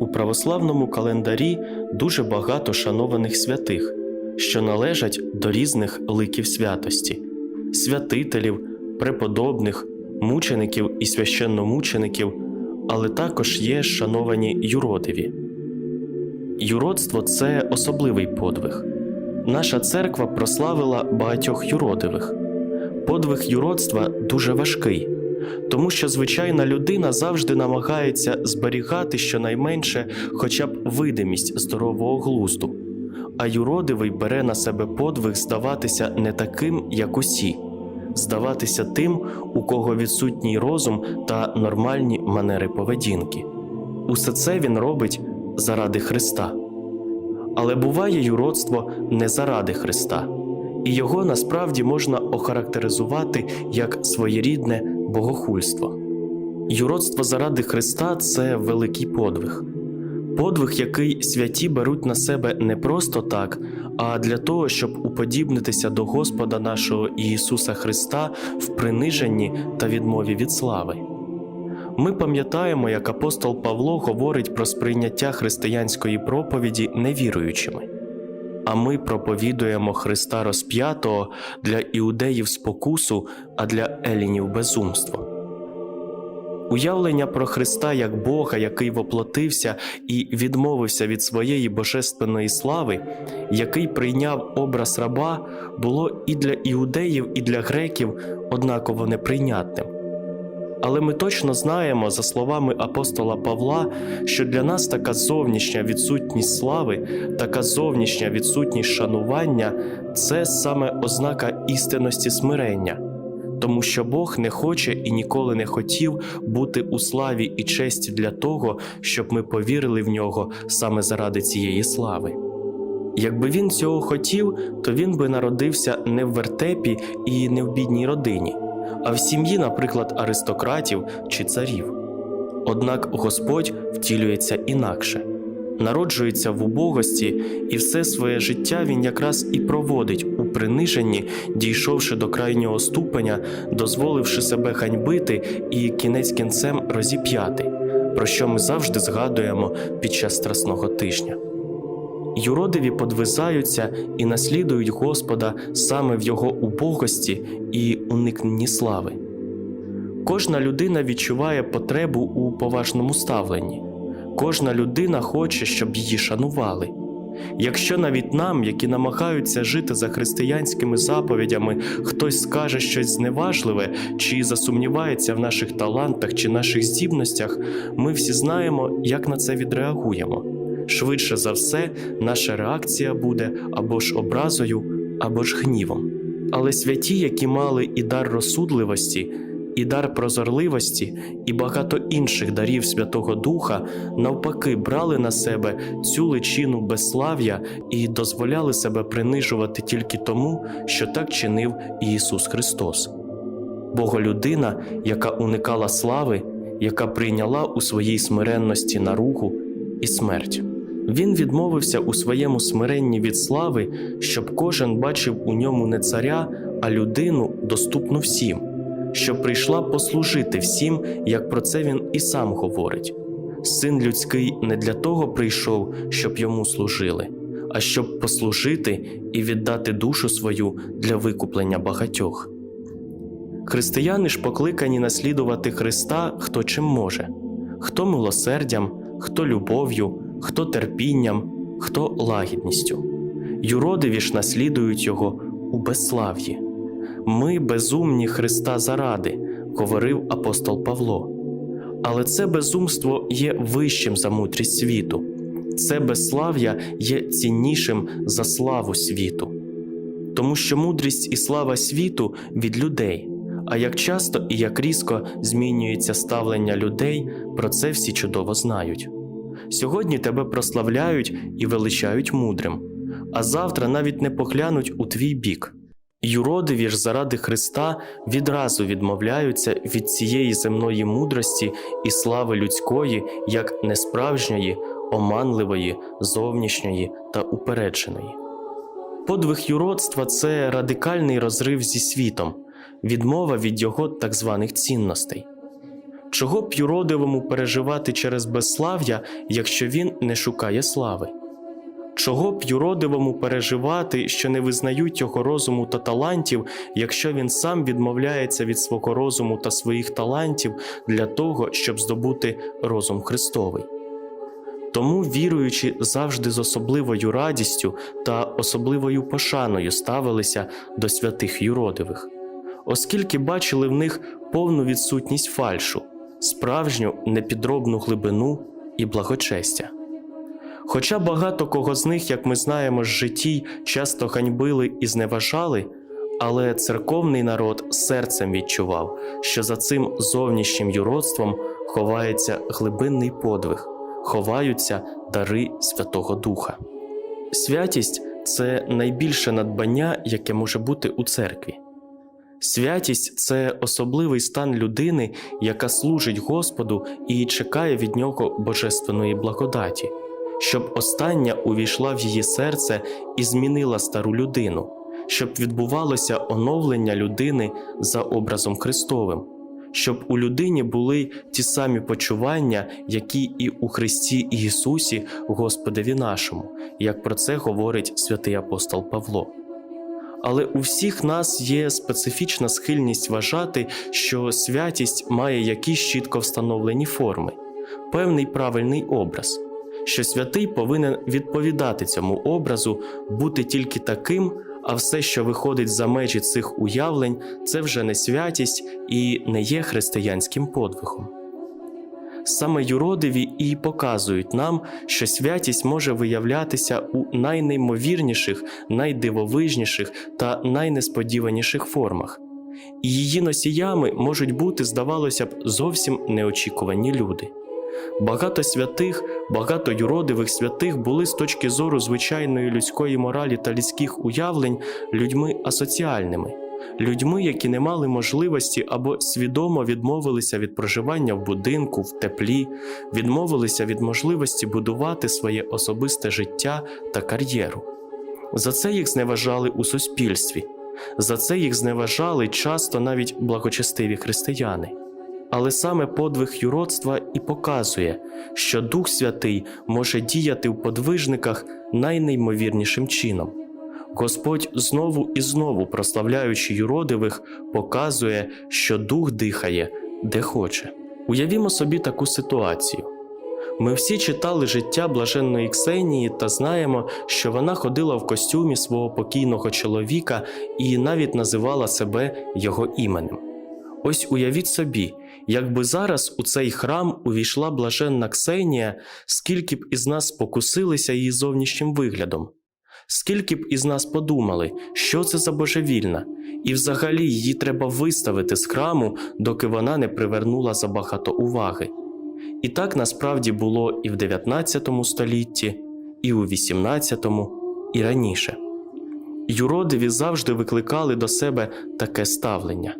У православному календарі дуже багато шанованих святих, що належать до різних ликів святості святителів, преподобних, мучеників і священномучеників, але також є шановані юродиві. Юродство це особливий подвиг. Наша церква прославила багатьох юродивих. Подвиг юродства дуже важкий, тому що звичайна людина завжди намагається зберігати щонайменше хоча б видимість здорового глузду, а юродивий бере на себе подвиг здаватися не таким, як усі, здаватися тим, у кого відсутній розум та нормальні манери поведінки. Усе це він робить заради Христа. Але буває юродство не заради Христа, і його насправді можна охарактеризувати як своєрідне богохульство. Юродство заради Христа це великий подвиг, подвиг, який святі беруть на себе не просто так, а для того, щоб уподібнитися до Господа нашого Ісуса Христа в приниженні та відмові від слави. Ми пам'ятаємо, як апостол Павло говорить про сприйняття християнської проповіді невіруючими. А ми проповідуємо Христа розп'ятого для іудеїв спокусу, а для елінів безумство. Уявлення про Христа як Бога, який воплотився і відмовився від своєї божественної слави, який прийняв образ раба, було і для іудеїв, і для греків однаково неприйнятним. Але ми точно знаємо, за словами апостола Павла, що для нас така зовнішня відсутність слави, така зовнішня відсутність шанування це саме ознака істинності смирення, тому що Бог не хоче і ніколи не хотів бути у славі і честі для того, щоб ми повірили в нього саме заради цієї слави. Якби він цього хотів, то він би народився не в вертепі і не в бідній родині а в сім'ї, наприклад, аристократів чи царів. Однак Господь втілюється інакше, народжується в убогості, і все своє життя він якраз і проводить у приниженні, дійшовши до крайнього ступеня, дозволивши себе ганьбити і кінець кінцем розіп'яти, про що ми завжди згадуємо під час страсного тижня. Юродиві подвизаються і наслідують Господа саме в його убогості і уникненні слави. Кожна людина відчуває потребу у поважному ставленні, кожна людина хоче, щоб її шанували. Якщо навіть нам, які намагаються жити за християнськими заповідями, хтось скаже щось зневажливе чи засумнівається в наших талантах чи наших здібностях, ми всі знаємо, як на це відреагуємо швидше за все, наша реакція буде або ж образою, або ж гнівом. Але святі, які мали і дар розсудливості, і дар прозорливості, і багато інших дарів Святого Духа, навпаки, брали на себе цю личину безслав'я і дозволяли себе принижувати тільки тому, що так чинив Ісус Христос. Боголюдина, яка уникала слави, яка прийняла у своїй смиренності наругу і смерть. Він відмовився у своєму смиренні від слави, щоб кожен бачив у ньому не царя, а людину, доступну всім, що прийшла послужити всім, як про це він і сам говорить. Син людський не для того прийшов, щоб йому служили, а щоб послужити і віддати душу свою для викуплення багатьох. Християни ж покликані наслідувати Христа хто чим може, хто милосердям, хто любов'ю хто терпінням, хто лагідністю. Юродиві ж наслідують його у безслав'ї. Ми безумні Христа заради, говорив апостол Павло. Але це безумство є вищим за мудрість світу, це безслав'я є ціннішим за славу світу, тому що мудрість і слава світу від людей. А як часто і як різко змінюється ставлення людей, про це всі чудово знають. Сьогодні тебе прославляють і величають мудрим, а завтра навіть не поглянуть у твій бік. Юродиві ж заради Христа відразу відмовляються від цієї земної мудрості і слави людської, як несправжньої, оманливої, зовнішньої та упередженої. Подвиг юродства це радикальний розрив зі світом, відмова від його так званих цінностей. Чого б юродивому переживати через безслав'я, якщо він не шукає слави? Чого б юродивому переживати, що не визнають його розуму та талантів, якщо він сам відмовляється від свого розуму та своїх талантів для того, щоб здобути розум Христовий? Тому віруючі завжди з особливою радістю та особливою пошаною ставилися до святих юродивих, оскільки бачили в них повну відсутність фальшу, справжню непідробну глибину і благочестя. Хоча багато кого з них, як ми знаємо з житті, часто ганьбили і зневажали, але церковний народ серцем відчував, що за цим зовнішнім юродством ховається глибинний подвиг, ховаються дари Святого Духа. Святість це найбільше надбання, яке може бути у церкві. Святість це особливий стан людини, яка служить Господу і чекає від нього божественної благодаті, щоб остання увійшла в її серце і змінила стару людину, щоб відбувалося оновлення людини за образом Христовим, щоб у людині були ті самі почування, які і у Христі Ісусі, Господеві нашому, як про це говорить святий апостол Павло. Але у всіх нас є специфічна схильність вважати, що святість має якісь чітко встановлені форми, певний правильний образ, що святий повинен відповідати цьому образу, бути тільки таким, а все, що виходить за межі цих уявлень, це вже не святість і не є християнським подвигом. Саме юродиві і показують нам, що святість може виявлятися у найнеймовірніших, найдивовижніших та найнесподіваніших формах, і її носіями можуть бути, здавалося б, зовсім неочікувані люди. Багато святих, багато юродивих святих були з точки зору звичайної людської моралі та людських уявлень людьми асоціальними людьми, які не мали можливості або свідомо відмовилися від проживання в будинку, в теплі, відмовилися від можливості будувати своє особисте життя та кар'єру. За це їх зневажали у суспільстві, за це їх зневажали часто навіть благочестиві християни. Але саме подвиг юродства і показує, що Дух Святий може діяти в подвижниках найнеймовірнішим чином. Господь знову і знову, прославляючи юродивих, показує, що дух дихає де хоче. Уявімо собі таку ситуацію. Ми всі читали життя блаженної Ксенії та знаємо, що вона ходила в костюмі свого покійного чоловіка і навіть називала себе його іменем. Ось уявіть собі, якби зараз у цей храм увійшла блаженна Ксенія, скільки б із нас спокусилися її зовнішнім виглядом. Скільки б із нас подумали, що це за божевільна, і взагалі її треба виставити з храму, доки вона не привернула забагато уваги. І так насправді було і в 19 столітті, і у 18, і раніше. Юродиві завжди викликали до себе таке ставлення.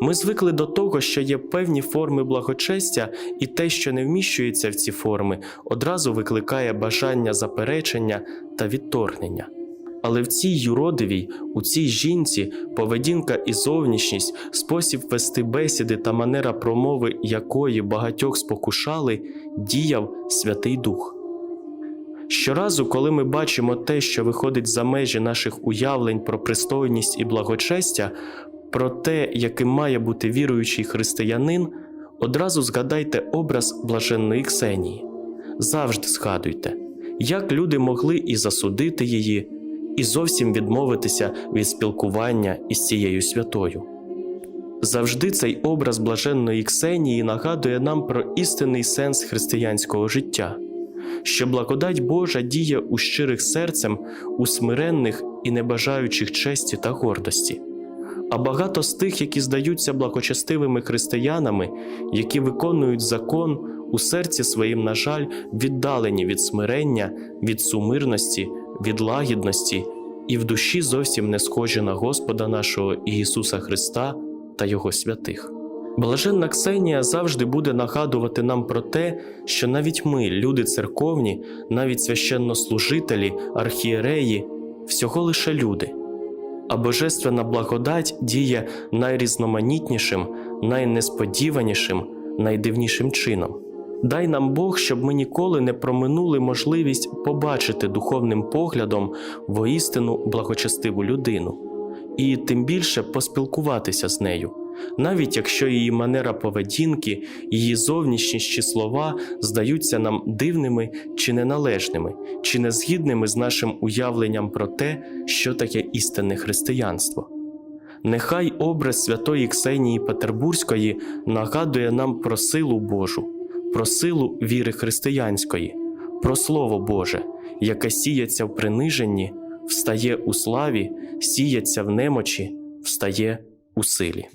Ми звикли до того, що є певні форми благочестя, і те, що не вміщується в ці форми, одразу викликає бажання заперечення та відторгнення. Але в цій юродивій, у цій жінці, поведінка і зовнішність, спосіб вести бесіди та манера промови якої багатьох спокушали, діяв Святий Дух. Щоразу, коли ми бачимо те, що виходить за межі наших уявлень про пристойність і благочестя, про те, яким має бути віруючий християнин, одразу згадайте образ блаженної Ксенії. Завжди згадуйте, як люди могли і засудити її, і зовсім відмовитися від спілкування із цією святою. Завжди цей образ блаженної Ксенії нагадує нам про істинний сенс християнського життя, що благодать Божа діє у щирих серцем, у смиренних і небажаючих честі та гордості. А багато з тих, які здаються благочестивими християнами, які виконують закон у серці своїм, на жаль, віддалені від смирення, від сумирності, від лагідності і в душі зовсім не схожі на Господа нашого Ісуса Христа та Його святих. Блаженна Ксенія завжди буде нагадувати нам про те, що навіть ми, люди церковні, навіть священнослужителі, архієреї, всього лише люди а божественна благодать діє найрізноманітнішим, найнесподіванішим, найдивнішим чином. Дай нам Бог, щоб ми ніколи не проминули можливість побачити духовним поглядом воістину благочестиву людину, і тим більше поспілкуватися з нею, навіть якщо її манера поведінки, її зовнішність чи слова здаються нам дивними чи неналежними, чи незгідними з нашим уявленням про те, що таке істинне християнство. Нехай образ святої Ксенії Петербурзької нагадує нам про силу Божу, про силу віри християнської, про Слово Боже, яке сіється в приниженні, встає у славі, сіється в немочі, встає у силі.